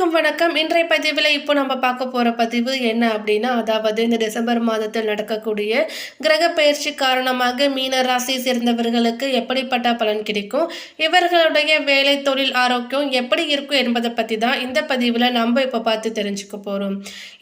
அனைவருக்கும் வணக்கம். இன்றைய பதிவில் இப்போ நம்ம பார்க்க போகிற பதிவு என்ன அப்படின்னா அதாவது இந்த டிசம்பர் மாதத்தில் நடக்கக்கூடிய கிரக பயிற்சி காரணமாக மீன ராசி சேர்ந்தவர்களுக்கு எப்படிப்பட்ட பலன் கிடைக்கும்? இவர்களுடைய வேலை தொழில் ஆரோக்கியம் எப்படி இருக்கும் என்பதை பற்றி தான் இந்த பதிவில் நம்ம இப்போ பார்த்து தெரிஞ்சுக்க போகிறோம்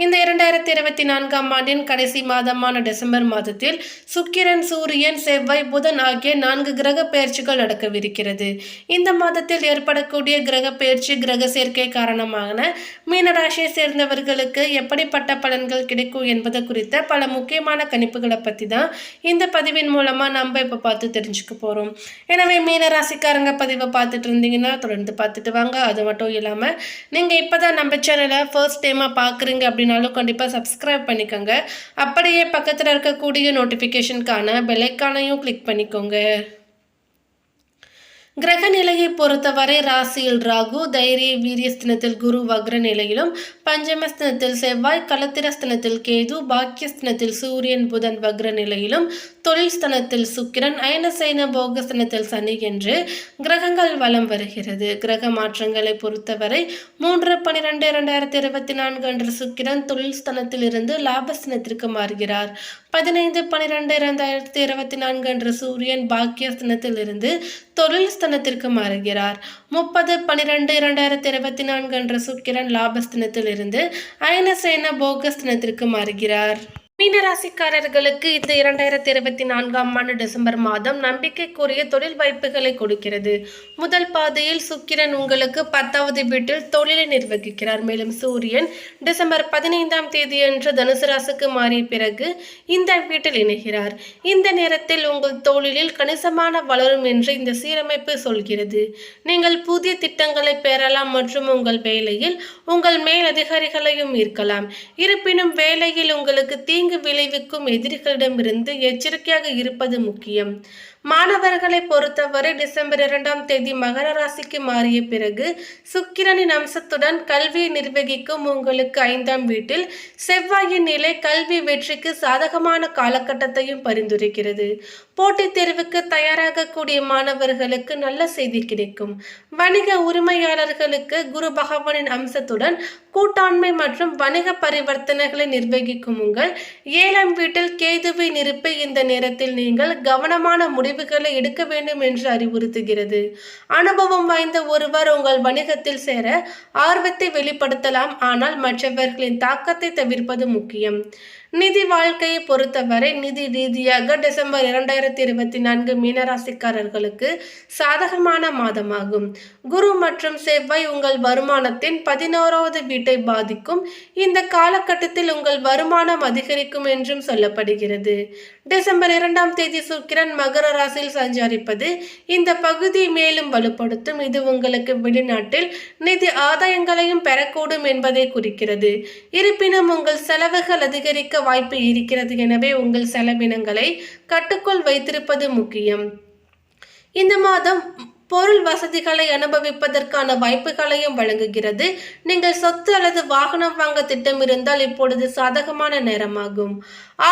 இந்த இரண்டாயிரத்தி இருபத்தி நான்காம் ஆண்டின் கடைசி மாதமான டிசம்பர் மாதத்தில் சுக்கிரன் சூரியன் செவ்வாய் புதன் ஆகிய நான்கு கிரக பயிற்சிகள் நடக்கவிருக்கிறது. இந்த மாதத்தில் ஏற்படக்கூடிய கிரக பயிற்சி கிரக சேர்க்கை காரணமாக வாங்கின மீனராசியை சேர்ந்தவர்களுக்கு எப்படிப்பட்ட பலன்கள் கிடைக்கும் என்பது குறித்த பல முக்கியமான கணிப்புகளை பற்றி தான் இந்த பதிவின் மூலமாக நம்ம இப்போ பார்த்து தெரிஞ்சுக்க போகிறோம் எனவே மீனராசிக்காரங்க பதிவை பார்த்துட்டு இருந்தீங்கன்னா தொடர்ந்து பார்த்துட்டு வாங்க. அது மட்டும் இல்லாமல் நீங்கள் இப்போ தான் நம்ம சேனலை ஃபர்ஸ்ட் டைமாக பார்க்குறீங்க அப்படின்னாலும் கண்டிப்பாக சப்ஸ்கிரைப் பண்ணிக்கோங்க. அப்படியே பக்கத்தில் இருக்கக்கூடிய நோட்டிஃபிகேஷனுக்கான பெல்லைக்கானையும் கிளிக் பண்ணிக்கோங்க. கிரக நிலையை பொறுத்தவரை ராசியில் ராகு தைரிய வீரியஸ்தனத்தில் குரு வக்ர நிலையிலும் பஞ்சமஸ்தனத்தில் செவ்வாய் கலத்திரஸ்தனத்தில் கேது பாக்கியஸ்தனத்தில் சூரியன் புதன் வக்ர நிலையிலும் தொழில் ஸ்தனத்தில் சுக்கிரன் அயனசைன போகஸ்தனத்தில் சனி என்று கிரகங்கள் வலம் வருகிறது. கிரக மாற்றங்களை பொறுத்தவரை மூன்று பனிரெண்டு இரண்டாயிரத்தி இருபத்தி நான்கு அன்று சுக்கிரன் தொழில் ஸ்தனத்தில் இருந்து லாபஸ்தனத்திற்கு மாறுகிறார். பதினைந்து பனிரெண்டு இரண்டாயிரத்தி இருபத்தி நான்கு அன்று சூரியன் பாக்கியஸ்தனத்தில் இருந்து தொழில் ஸ்தனத்திற்கு மாறுகிறார். முப்பது பனிரெண்டு இரண்டாயிரத்தி இருபத்தி நான்கு என்ற சுக்கிரன் லாபஸ்தனத்திலிருந்து அயனசேன போகஸ்தனத்திற்கு மாறுகிறார். மீனராசிக்காரர்களுக்கு இந்த இரண்டாயிரத்தி இருபத்தி நான்காம் ஆண்டு டிசம்பர் மாதம் நம்பிக்கைக்குரிய தொழில் வாய்ப்புகளை கொடுக்கிறது. முதல் பாதையில் சுக்கிரன் உங்களுக்கு பத்தாவது வீட்டில் தொழிலை நிர்வகிக்கிறார். மேலும் சூரியன் டிசம்பர் பதினைந்தாம் தேதியன்று தனுசு ராசிக்கு மாறிய பிறகு இந்த வீட்டில் இணைகிறார். இந்த நேரத்தில் உங்கள் தொழிலில் கணிசமான வளரும் என்று இந்த சீரமைப்பு சொல்கிறது. நீங்கள் புதிய திட்டங்களை பெறலாம் மற்றும் உங்கள் வேலையில் உங்கள் மேல் அதிகாரிகளையும் ஈர்க்கலாம். இருப்பினும் வேலையில் உங்களுக்கு தீங்கு விளைவிக்கும் எதிரிகளிடமிருந்து எச்சரிக்கையாக இருப்பது முக்கியம். மாணவர்களை பொறுத்தவரை டிசம்பர் இரண்டாம் தேதி மகர ராசிக்கு மாறிய பிறகு சுக்கிரனின் அம்சத்துடன் கல்வியை நிர்வகிக்கும் உங்களுக்கு ஐந்தாம் வீட்டில் செவ்வாயின் நிலை கல்வி வெற்றிக்கு சாதகமான காலகட்டத்தையும் பரிந்துரைக்கிறது. போட்டித் தேர்வுக்கு தயாராகக்கூடிய மாணவர்களுக்கு நல்ல செய்தி கிடைக்கும். வணிக உரிமையாளர்களுக்கு குரு பகவானின் அம்சத்துடன் கூட்டாண்மை மற்றும் வணிக பரிவர்த்தனைகளை நிர்வகிக்கும் உங்கள் ஏழாம் வீட்டில் கேதுவை நிரப்பி இந்த நேரத்தில் நீங்கள் கவனமான முடிவுகளை எடுக்க வேண்டும் என்று அறிவுறுத்துகிறது. அனுபவம் வாய்ந்த ஒருவர் உங்கள் வணிகத்தில் சேர ஆர்வத்தை வெளிப்படுத்தலாம். ஆனால் மற்றவர்களின் தாக்கத்தை தவிர்ப்பது முக்கியம். நிதி வாழ்க்கையை பொறுத்தவரை நிதி ரீதியாக டிசம்பர் இரண்டாயிரத்தி இருபத்தி நான்கு மீனராசிக்காரர்களுக்கு சாதகமான மாதமாகும். குரு மற்றும் செவ்வாய் உங்கள் வருமானத்தின் பதினோராவது வீட்டை பாதிக்கும். இந்த காலகட்டத்தில் உங்கள் வருமானம் அதிகரிக்கும் என்றும் சொல்லப்படுகிறது. டிசம்பர் இரண்டாம் தேதி சுக்கிரன் மகர ராசியில் சஞ்சரிப்பது இந்த பகுதி மேலும் வலுப்படுத்தும். இது உங்களுக்கு வெளிநாட்டில் நிதி ஆதாயங்களையும் பெறக்கூடும் என்பதை குறிக்கிறது. இருப்பினும் உங்கள் செலவுகள் அதிகரிக்க வாய்ப்பு இருக்கிறது எனவே உங்கள் செலவினங்களை கட்டுக்குள் வைத்திருப்பது முக்கியம். இந்த மாதம் பொருள் வசதிகளை அனுபவிப்பதற்கான வாய்ப்புகளையும் வழங்குகிறது. நீங்கள் சொத்து அல்லது வாகனம் வாங்க திட்டமிருந்தால் இப்பொழுது சாதகமான நேரமாகும்.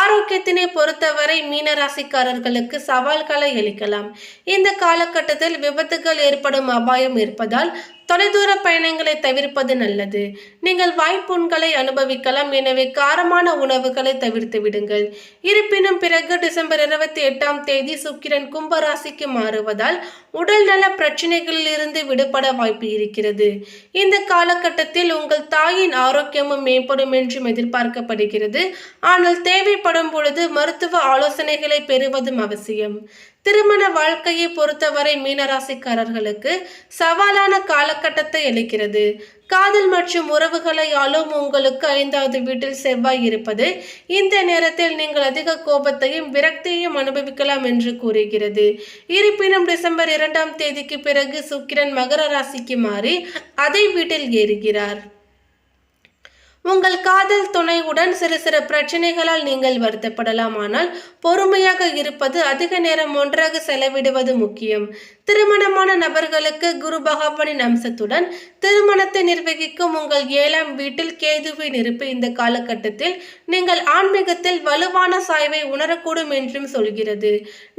ஆரோக்கியத்தினை பொறுத்தவரை மீனராசிக்காரர்களுக்கு சவால்களை அளிக்கலாம் இந்த காலகட்டத்தில் விபத்துகள் ஏற்படும் அபாயம் இருப்பதால் தொலைதூர பயணங்களை தவிர்ப்பது நல்லது. நீங்கள் வாய்ப்புண்களை அனுபவிக்கலாம். எனவே காரமான உணவுகளை தவிர்த்து விடுங்கள். இருப்பினும் பிறகு டிசம்பர் இருபத்தி எட்டாம் தேதி சுக்கிரன் கும்பராசிக்கு மாறுவதால் உடல் நல பிரச்சனைகளில் இருந்து விடுபட வாய்ப்பு இருக்கிறது. இந்த காலகட்டத்தில் உங்கள் தாயின் ஆரோக்கியமும் மேம்படும் என்றும் எதிர்பார்க்கப்படுகிறது. ஆனால் தேவைப்படும் பொழுது மருத்துவ ஆலோசனைகளை பெறுவதும் அவசியம். திருமண வாழ்க்கையை பொறுத்தவரை மீனராசிக்காரர்களுக்கு சவாலான காலகட்டத்தை அளிக்கிறது. காதல் மற்றும் உறவுகளை ஆளும் உங்களுக்கு ஐந்தாவது வீட்டில் செவ்வாய் இருப்பது இந்த நேரத்தில் நீங்கள் அதிக கோபத்தையும் விரக்தியையும் அனுபவிக்கலாம் என்று கூறுகிறது. இருப்பினும் டிசம்பர் இரண்டாம் தேதிக்கு பிறகு சுக்கிரன் மகர ராசிக்கு மாறி அதே வீட்டில் ஏறுகிறார். உங்கள் காதல் துணையுடன் சிறு சிறு பிரச்சனைகளால் நீங்கள் வருத்தப்படலாம் ஆனால் பொறுமையாக இருப்பது அதிக நேரம் ஒன்றாக செலவிடுவது முக்கியம். திருமணமான நபர்களுக்கு குரு பகவானின் அம்சத்துடன் திருமணத்தை நிர்வகிக்கும் உங்கள் ஏழாம் வீட்டில் கேதுவின் இருப்பு இந்த காலகட்டத்தில் நீங்கள் ஆன்மீகத்தில் வலுவான சாய்வை உணரக்கூடும் என்றும் சொல்கிறது.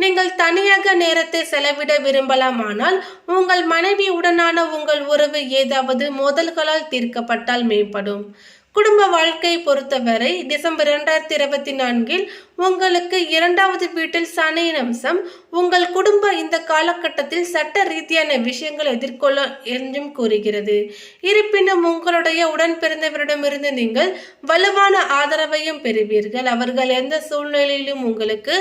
நீங்கள் தனியாக நேரத்தை செலவிட விரும்பலாம் ஆனால் உங்கள் மனைவியுடனான உங்கள் உறவு ஏதாவது மோதல்களால் தீர்க்கப்பட்டால் மேம்படும். குடும்ப வாழ்க்கையை பொறுத்தவரை டிசம்பர் இரண்டாயிரத்தி இருபத்தி நான்கில் உங்களுக்கு இரண்டாவது வீட்டில் சனையின் அம்சம் உங்கள் குடும்ப இந்த காலகட்டத்தில் சட்ட ரீதியான விஷயங்களை எதிர்கொள்ள என்றும் கூறுகிறது. இருப்பினும் உங்களுடைய உடன் பிறந்தவரிடமிருந்து நீங்கள் வலுவான ஆதரவையும் பெறுவீர்கள். அவர்கள் எந்த சூழ்நிலையிலும் உங்களுக்கு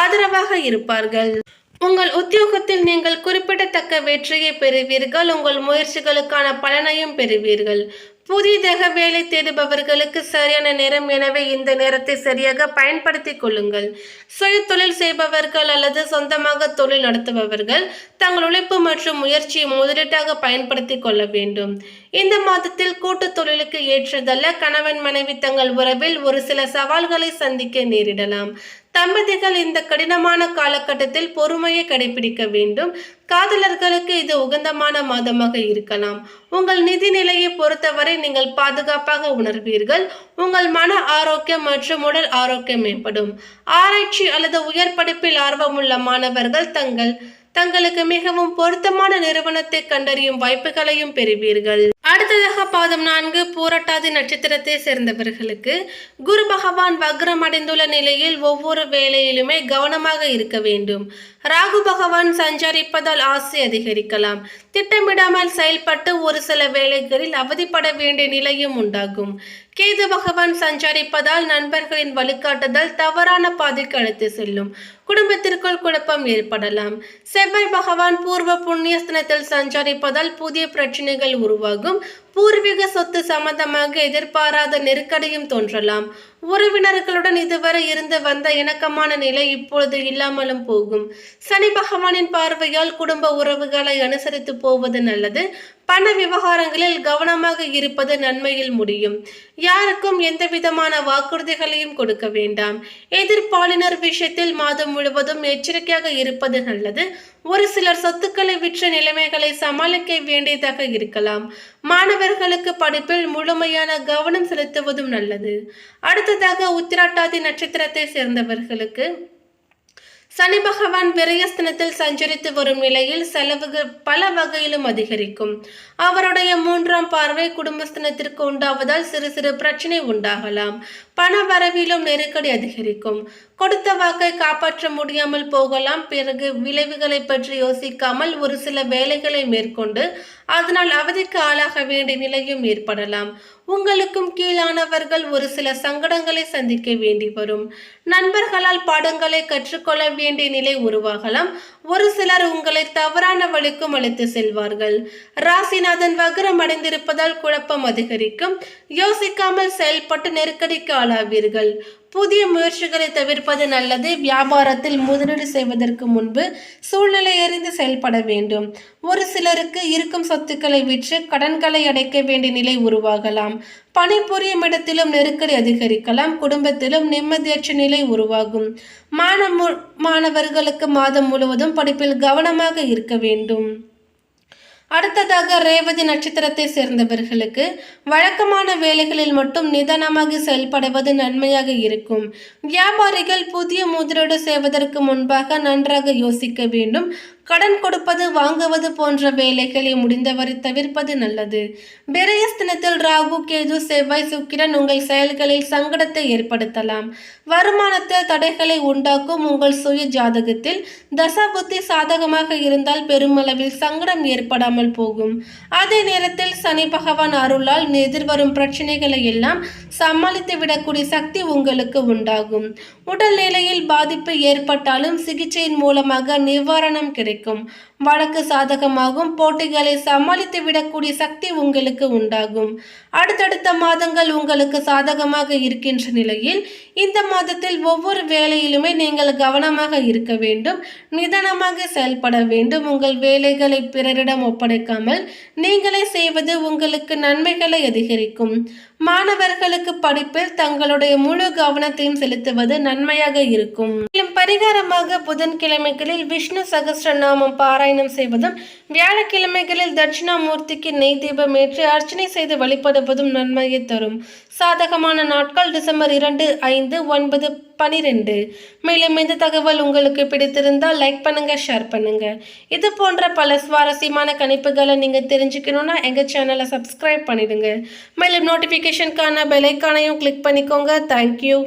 ஆதரவாக இருப்பார்கள். உங்கள் உத்தியோகத்தில் நீங்கள் குறிப்பிடத்தக்க வெற்றியை பெறுவீர்கள். உங்கள் முயற்சிகளுக்கான பலனையும் பெறுவீர்கள். புதிதாக வேலை தேடுபவர்களுக்கு சரியான நேரம் எனவே இந்த நேரத்தை சரியாக பயன்படுத்தி கொள்ளுங்கள். சுய தொழில் செய்பவர்கள் அல்லது சொந்தமாக தொழில் நடத்துபவர்கள் தங்கள் உழைப்பு மற்றும் முயற்சியை முதலீட்டாக பயன்படுத்தி கொள்ள வேண்டும். இந்த மாதத்தில் கூட்டு தொழிலுக்கு ஏற்றதல்ல கணவன் மனைவி தங்கள் உறவில் ஒரு சில சவால்களை சந்திக்க நேரிடலாம். தம்பதிகள் இந்த கடினமான காலகட்டத்தில் பொறுமையை கடைபிடிக்க வேண்டும். காதலர்களுக்கு இது உகந்தமான மாதமாக இருக்கலாம். உங்கள் நிதி நிலையை பொறுத்தவரை நீங்கள் பாதுகாப்பாக உணர்வீர்கள். உங்கள் மன ஆரோக்கியம் மற்றும் உடல் ஆரோக்கியம் மேம்படும். ஆராய்ச்சி அல்லது உயர் படிப்பில் ஆர்வமுள்ள மாணவர்கள் தங்கள் தங்களுக்கு மிகவும் பொருத்தமான நிறுவனத்தை கண்டறியும் வாய்ப்புகளையும் பெறுவீர்கள். அடுத்ததாக பாதம் நான்கு பூரட்டாதி நட்சத்திரத்தை சேர்ந்தவர்களுக்கு குரு பகவான் வக்ரம் அடைந்துள்ள நிலையில் ஒவ்வொரு வேலையிலுமே கவனமாக இருக்க வேண்டும். ராகு பகவான் சஞ்சரிப்பதால் ஆசை அதிகரிக்கலாம். திட்டமிடாமல் செயல்பட்டு ஒரு சில வேலைகளில் அவதிப்பட வேண்டிய நிலையும் உண்டாகும். கேது பகவான் சஞ்சரிப்பதால் நண்பர்களின் வழிகாட்டுதல் தவறான பாதைக்கு அழைத்து செல்லும். குடும்பத்திற்குள் குழப்பம் ஏற்படலாம். செவ்வாய் பகவான் பூர்வ புண்ணியஸ்தனத்தில் சஞ்சரிப்பதால் புதிய பிரச்சனைகள் உருவாகும். பூர்வீக சொத்து சம்பந்தமாக எதிர்பாராத நெருக்கடியும் தோன்றலாம். உறவினர்களுடன் இதுவரை இருந்து வந்த இணக்கமான நிலை இப்பொழுது இல்லாமலும் போகும். சனி பகவானின் பார்வையால் குடும்ப உறவுகளை அனுசரித்து போவது நல்லது. பண விவகாரங்களில் கவனமாக இருப்பது நன்மையில் முடியும். யாருக்கும் எந்த விதமான வாக்குறுதிகளையும் கொடுக்க வேண்டாம். எதிர்ப்பாளினர் விஷயத்தில் மாதம் முழுவதும் எச்சரிக்கையாக இருப்பது நல்லது. ஒரு சிலர் சொத்துக்களை விற்ற நிலைமைகளை சமாளிக்க வேண்டியதாக இருக்கலாம். மாணவர்களுக்கு படிப்பில் முழுமையான கவனம் செலுத்துவதும் நல்லது. அடுத்ததாக உத்திராட்டாதி நட்சத்திரத்தை சேர்ந்தவர்களுக்கு சனி பகவான் விரயஸ்தனத்தில் சஞ்சரித்து வரும் நிலையில் செலவுகள் பல வகையிலும் அதிகரிக்கும். அவருடைய மூன்றாம் பார்வை குடும்பஸ்தனத்திற்கு உண்டாவதால் சிறு சிறு பிரச்சனை உண்டாகலாம். பண வரவிலும் நெருக்கடி அதிகரிக்கும். கொடுத்த வாக்கை காப்பாற்ற முடியாமல் போகலாம். பிறகு விளைவுகளை பற்றி யோசிக்காமல் ஒரு சில வேலைகளை மேற்கொண்டு அதனால் அவதிக்கு ஆளாக வேண்டிய நிலையும் ஏற்படலாம். உங்களுக்கும் கீழானவர்கள் ஒரு சில சங்கடங்களை சந்திக்க வேண்டி வரும். நண்பர்களால் பாடங்களை கற்றுக்கொள்ள வேண்டிய நிலை உருவாகலாம். ஒரு சிலர் உங்களை தவறான வழிக்கும் அழைத்து செல்வார்கள். ராசிநாதன் வக்ரம் அடைந்திருப்பதால் குழப்பம் அதிகரிக்கும். யோசிக்காமல் செயல்பட்டு நெருக்கடிக்கு ஆளாவீர்கள். புதிய முயற்சிகளை தவிர்ப்பது நல்லது. வியாபாரத்தில் முதலீடு செய்வதற்கு முன்பு சூழ்நிலை அறிந்து செயல்பட வேண்டும். ஒரு சிலருக்கு இருக்கும் சொத்துக்களை விற்று கடன்களை அடைக்க வேண்டிய நிலை உருவாகலாம். பணிபுரியும் இடத்திலும் நெருக்கடி அதிகரிக்கலாம் குடும்பத்திலும் நிம்மதியற்ற நிலை உருவாகும். மாணவ மாணவர்களுக்கு மாதம் முழுவதும் படிப்பில் கவனமாக இருக்க வேண்டும். அடுத்ததாக ரேவதி நட்சத்திரத்தை சேர்ந்தவர்களுக்கு வழக்கமான வேலைகளில் மட்டும் நிதானமாக செயல்படுவது நன்மையாக இருக்கும். வியாபாரிகள் புதிய முதலீடு செய்வதற்கு முன்பாக நன்றாக யோசிக்க வேண்டும். கடன் கொடுப்பது வாங்குவது போன்ற வேலைகளை முடிந்தவரை தவிர்ப்பது நல்லது. விரயஸ்தனத்தில் ராகு கேது செவ்வாய் சுக்கிரன் உங்கள் செயல்களில் சங்கடத்தை ஏற்படுத்தலாம். வருமானத்தில் தடைகளை உண்டாக்கும் உங்கள் சுய ஜாதகத்தில் தசாபுத்தி சாதகமாக இருந்தால் பெருமளவில் சங்கடம் ஏற்படாமல் போகும். அதே நேரத்தில் சனி பகவான் அருளால் எதிர்வரும் பிரச்சனைகளை எல்லாம் சமாளித்து விடக்கூடிய சக்தி உங்களுக்கு உண்டாகும். உடல் நிலையில் பாதிப்பு ஏற்பட்டாலும் சிகிச்சையின் மூலமாக நிவாரணம் கிடைக்கும். നിൽക്കും. வழக்கு சாதகமாகும். போட்டிகளை சமாளித்து விடக்கூடிய சக்தி உங்களுக்கு உண்டாகும். அடுத்தடுத்த மாதங்கள் உங்களுக்கு சாதகமாக இருக்கின்ற நிலையில் இந்த மாதத்தில் ஒவ்வொரு வேலையிலுமே நீங்கள் கவனமாக இருக்க வேண்டும். நிதானமாக செயல்பட வேண்டும். உங்கள் வேலைகளை பிறரிடம் ஒப்படைக்காமல் நீங்களே செய்வது உங்களுக்கு நன்மைகளை அதிகரிக்கும். மாணவர்களுக்கு படிப்பில் தங்களுடைய முழு கவனத்தையும் செலுத்துவது நன்மையாக இருக்கும். மேலும் பரிகாரமாக புதன்கிழமைகளில் விஷ்ணு சகஸ்ர நாமம் பாராய் பயணம் செய்வதும் வியாழக்கிழமைகளில் தட்சிணாமூர்த்திக்கு நெய் தீபம் ஏற்றி அர்ச்சனை செய்து வழிபடுவதும் நன்மையை தரும். சாதகமான நாட்கள் டிசம்பர் இரண்டு ஐந்து ஒன்பது பனிரெண்டு. மேலும் இந்த தகவல் உங்களுக்கு பிடித்திருந்தால் லைக் பண்ணுங்க ஷேர் பண்ணுங்க. இது போன்ற பல சுவாரஸ்யமான கணிப்புகளை நீங்க தெரிஞ்சுக்கணும்னா எங்க சேனலை சப்ஸ்கிரைப் பண்ணிடுங்க. மேலும் நோட்டிபிகேஷனுக்கான பெல் ஐக்கானையும் கிளிக் பண்ணிக்கோங்க. Thank you